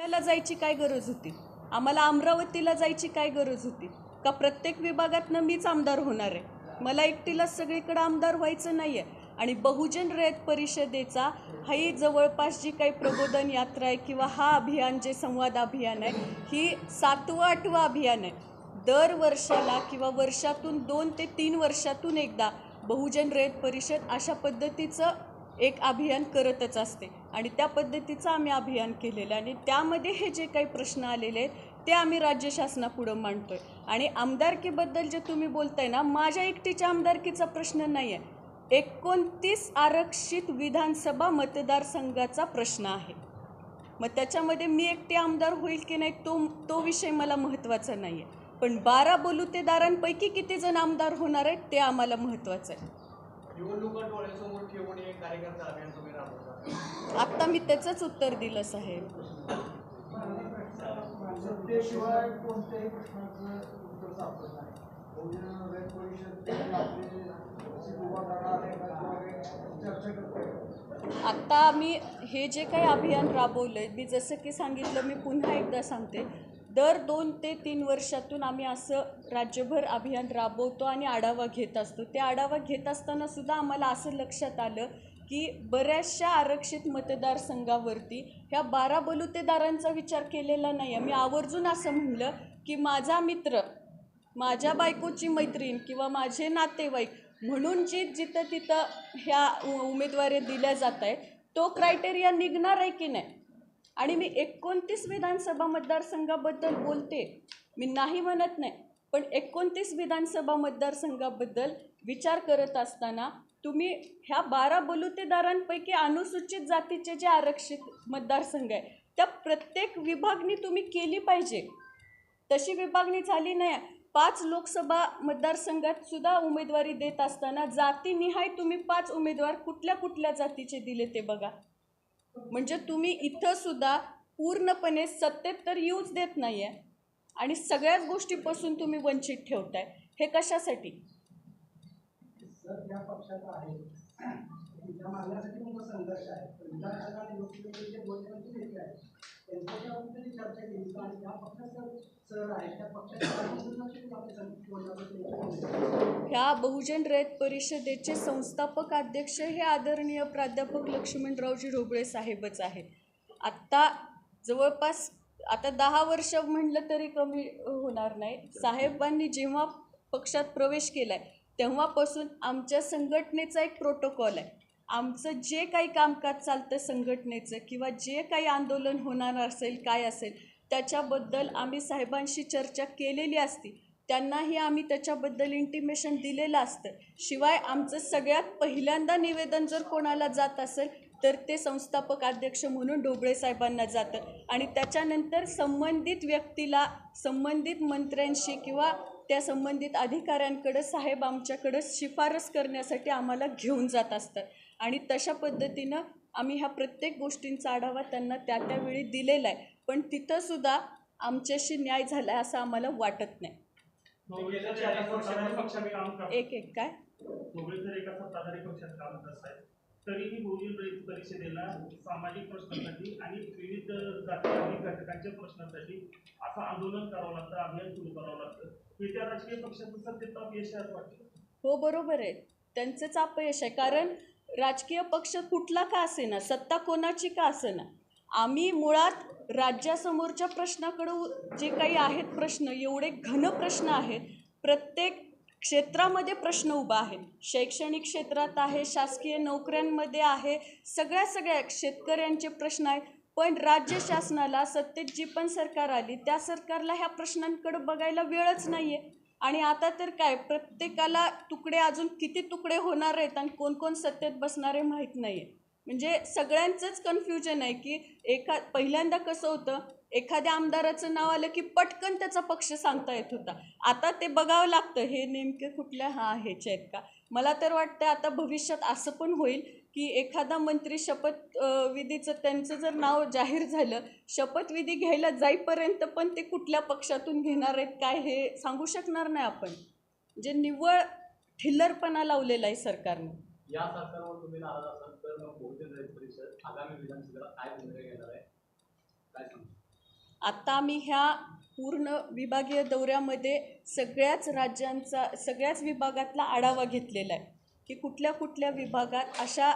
पुण्याला जायची काय गरज होती? आम्हाला अमरावतीला जायची काय गरज होती? का प्रत्येक विभागातनं मीच आमदार होणार आहे? मला एकटीला सगळीकडं आमदार व्हायचं नाही आहे आणि बहुजन रयत परिषदेचा ही जवळपास जी काही प्रबोधन यात्रा आहे किंवा हा अभियान जे संवाद अभियान आहे ही सातवं आठवं अभियान आहे. दर वर्षाला किंवा वर्षातून दोन ते तीन वर्षातून एकदा बहुजन रयत परिषद अशा पद्धतीचं एक अभियान करतच असते. आणि त्या पद्धतीचं आम्ही अभियान केलेलं आहे. आणि त्यामध्ये हे जे काही प्रश्न आलेले आहेत ते आम्ही राज्य शासनापुढं आहे आणि आमदारकीबद्दल जे तुम्ही बोलताय ना माझ्या एकटीच्या आमदारकीचा प्रश्न नाही आहे एकोणतीस आरक्षित विधानसभा मतदारसंघाचा प्रश्न आहे. मग त्याच्यामध्ये मी एकटी आमदार होईल की नाही तो तो विषय मला महत्त्वाचा नाही आहे पण बारा बलुतेदारांपैकी किती जण आमदार होणार आहेत ते आम्हाला महत्त्वाचं आहे. निवडणुका डोळ्यासमोर ठेवून एक कार्यकर्ता अभियान तुम्ही राबवता आत्ता मी त्याचंच उत्तर दिलं साहेब. सत्तेशिवाय कोणत्याही प्रश्नाचं उत्तर सापडत नाही. बहुजन रयत परिषद आपले उभा करणार आहे का किंवा चर्चा करतोय. आत्ता आम्ही हे जे काही अभियान राबवलं आहे मी जसं की सांगितलं मी पुन्हा एकदा सांगते. दर दोन ते तीन वर्षातून आम्ही असं राज्यभर अभियान राबवतो आणि आढावा घेत असतो. ते आढावा घेत असताना सुद्धा आम्हाला असं लक्षात आलं की बऱ्याचशा आरक्षित मतदारसंघावरती ह्या बारा बलुतेदारांचा विचार केलेला नाही. आहे मी आवर्जून असं म्हणलं की माझा मित्र माझ्या बायकोची मैत्रीण किंवा माझे नातेवाईक म्हणून जी जिथं तिथं ह्या उमेदवारी दिल्या जात आहेत तो क्रायटेरिया निघणार आहे की नाही? आणि मी एकोणतीस विधानसभा मतदारसंघाबद्दल बोलते. मी नाही म्हणत नाही पण एकोणतीस विधानसभा मतदारसंघाबद्दल विचार करत असताना तुम्ही ह्या बारा बलुतेदारांपैकी अनुसूचित जातीचे जे आरक्षित मतदारसंघ आहे त्या प्रत्येक विभागणी तुम्ही केली पाहिजे. तशी विभागणी झाली नाही. पाच लोकसभा मतदारसंघात सुद्धा उमेदवारी देत असताना जातीनिहाय तुम्ही पाच उमेदवार कुठल्या कुठल्या जातीचे दिले ते बघा. म्हणजे तुम्ही इथं सुद्धा पूर्णपणे सत्तेत तर येऊच देत नाही आहे आणि सगळ्याच गोष्टीपासून तुम्ही वंचित ठेवताय. हे कशासाठी? मागण्यासाठी तुमचा संघर्ष आहे. पण विधानसभा लोकसभेचे नेते आहेत त्यांच्याच्या चर्चा केली? आणि ज्या सर आहे त्या पक्षाच्या ह्या बहुजन रयत परिषदेचे संस्थापक अध्यक्ष हे आदरणीय प्राध्यापक लक्ष्मणरावजी ढोबळे साहेबच आहेत. आत्ता जवळपास आता दहा वर्ष म्हटलं तरी कमी होणार नाही. साहेबांनी जेव्हा पक्षात प्रवेश केला आहे तेव्हापासून आमच्या संघटनेचा एक प्रोटोकॉल आहे. आमचं जे काही कामकाज चालतं संघटनेचं किंवा जे काही आंदोलन होणार असेल काय असेल त्याच्याबद्दल आम्ही साहेबांशी चर्चा केलेली असती. त्यांनाही आम्ही त्याच्याबद्दल इंटिमेशन दिलेलं असतं. शिवाय आमचं सगळ्यात पहिल्यांदा निवेदन जर कोणाला जात असेल तर ते संस्थापक अध्यक्ष म्हणून डोबळे साहेबांना जातं. आणि त्याच्यानंतर संबंधित व्यक्तीला संबंधित मंत्र्यांशी किंवा त्या संबंधित अधिकाऱ्यांकडं साहेब आमच्याकडं शिफारस करण्यासाठी आम्हाला घेऊन जात असतात. आणि तशा पद्धतीनं आम्ही ह्या प्रत्येक गोष्टींचा आढावा त्यांना त्या त्यावेळी दिलेला आहे. पण तिथंसुद्धा आमच्याशी न्याय झाला आहे असं आम्हाला वाटत नाही. एक एक काय तरीही बहुजन रहित परिषदेला सामाजिक प्रश्नांसाठी आणि विविध जाती आणि घटकांच्या प्रश्नांसाठी असं आंदोलन करावं लागतं अभियान सुरू करावं लागतं. हे त्या राजकीय पक्षाचं सत्तेत अपयश आहे वाटतं. हो बरोबर आहे. त्यांचंच अपयश आहे. कारण राजकीय पक्ष कुठला का असेना? सत्ता कोणाची का असेना? आम्ही मुळात राज्यासमोरच्या प्रश्नाकडं जे काही आहेत प्रश्न एवढे घन प्रश्न आहेत प्रत्येक क्षेत्रामध्ये प्रश्न उभा आहे. शैक्षणिक क्षेत्रात आहे शासकीय नोकऱ्यांमध्ये आहे सगळ्या सगळ्या शेतकऱ्यांचे प्रश्न आहेत. पण राज्य शासनाला सत्तेत जी पण सरकार आली त्या सरकारला ह्या प्रश्नांकडे बघायला वेळच नाही आहे आणि आता तर काय प्रत्येकाला तुकडे अजून किती तुकडे होणार आहेत आणि कोण कोण सत्तेत बसणारे माहीत नाही आहे म्हणजे सगळ्यांचंच कन्फ्युजन आहे की एखा पहिल्यांदा कसं होतं एखाद्या आमदाराचं नाव आलं की पटकन त्याचा पक्ष सांगता येत होता. आता ते बघावं लागतं हे नेमके कुठल्या हा ह्याचे आहेत का? मला तर वाटतं आता भविष्यात असं पण होईल की एखादा मंत्री शपथ विधीचं त्यांचं जर नाव जाहीर झालं शपथविधी घ्यायला जाईपर्यंत पण ते कुठल्या पक्षातून घेणार आहेत काय हे सांगू शकणार नाही आपण. जे निव्वळ ठिल्लरपणा लावलेला आहे सरकारनं. या सरकारवर तुम्ही नाराज असाल तर मग बहुजन परिषद आगामी विधानसभेला काय निर्णय घेणार आहे? काय सांगतो? आत्ता आम्ही ह्या पूर्ण विभागीय दौऱ्यामध्ये सगळ्याच राज्यांचा सगळ्याच विभागातला आढावा घेतलेला आहे की कुठल्या कुठल्या विभागात अशा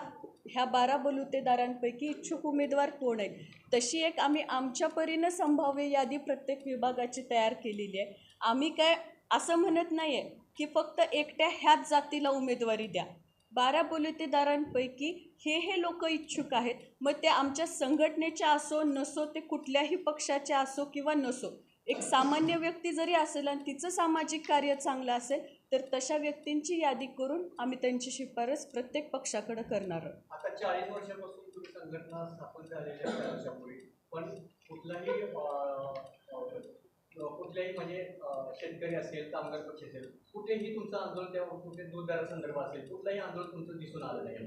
ह्या बारा बलुतेदारांपैकी इच्छुक उमेदवार कोण आहेत? तशी एक आम्ही आमच्या परीनं संभाव्य यादी प्रत्येक विभागाची तयार केलेली आहे. आम्ही काय असं म्हणत नाही आहे की फक्त एकट्या ह्याच जातीला उमेदवारी द्या. बारा बलुतेदारांपैकी हे हे लोक इच्छुक आहेत. मग ते आमच्या संघटनेच्या असो नसो ते कुठल्याही पक्षाचे असो किंवा नसो एक सामान्य व्यक्ती जरी असेल आणि तिचं सामाजिक कार्य चांगलं असेल तर तशा व्यक्तींची यादी करून आम्ही त्यांची शिफारस प्रत्येक पक्षाकडे करणार आहोत. आता चाळीस वर्षापासून संघटना स्थापन झालेली पण कुठल्याही म्हणजे शेतकरी असेल कामगार पक्ष असेल कुठेही तुमचं आंदोलन त्या कुठे दूध असेल कुठलाही आंदोलन तुमचं दिसून आलं नाही.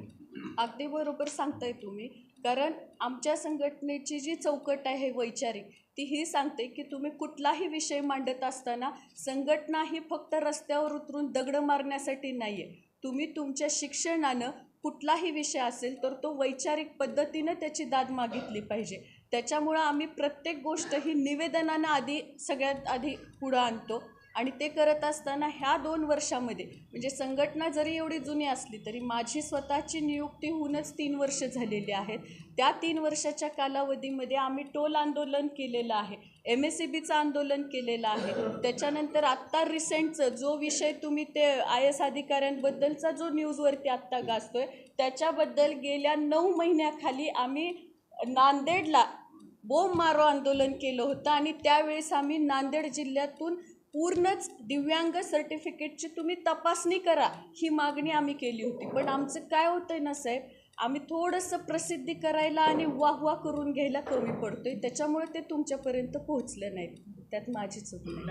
अगदी बरोबर सांगताय तुम्ही. कारण आमच्या संघटनेची जी चौकट आहे वैचारिक ती ही सांगते की तुम्ही कुठलाही विषय मांडत असताना संघटना ही फक्त रस्त्यावर उतरून दगडं मारण्यासाठी नाही आहे तुम्ही तुमच्या शिक्षणानं कुठलाही विषय असेल तर तो वैचारिक पद्धतीनं त्याची दाद मागितली पाहिजे. त्याच्यामुळं आम्ही प्रत्येक गोष्ट ही निवेदनानं आधी सगळ्यात आधी पुढं आणतो. आणि ते करत असताना ह्या दोन वर्षामध्ये म्हणजे संघटना जरी एवढी जुनी असली तरी माझी स्वतःची नियुक्ती होऊनच तीन वर्ष झालेली आहेत. त्या तीन वर्षाच्या कालावधीमध्ये आम्ही टोल आंदोलन केलेलं आहे एम एस सी बीचं आंदोलन केलेलं आहे. त्याच्यानंतर आत्ता रिसेंटचं जो विषय तुम्ही ते आय एस अधिकाऱ्यांबद्दलचा जो न्यूजवरती आत्ता गाजतोय त्याच्याबद्दल गेल्या नऊ महिन्याखाली आम्ही नांदेडला बोंब मारो आंदोलन केलं होतं आणि त्यावेळेस आम्ही नांदेड जिल्ह्यातून पूर्णच दिव्यांग सर्टिफिकेटची तुम्ही तपासणी करा ही मागणी आम्ही केली होती. पण आमचं काय होतंय ना साहेब आम्ही थोडंसं प्रसिद्धी करायला आणि वाह वाह करून घ्यायला कमी पडतोय. त्याच्यामुळे ते तुमच्यापर्यंत पोहोचलं नाहीत. त्यात माझी चूक नाही.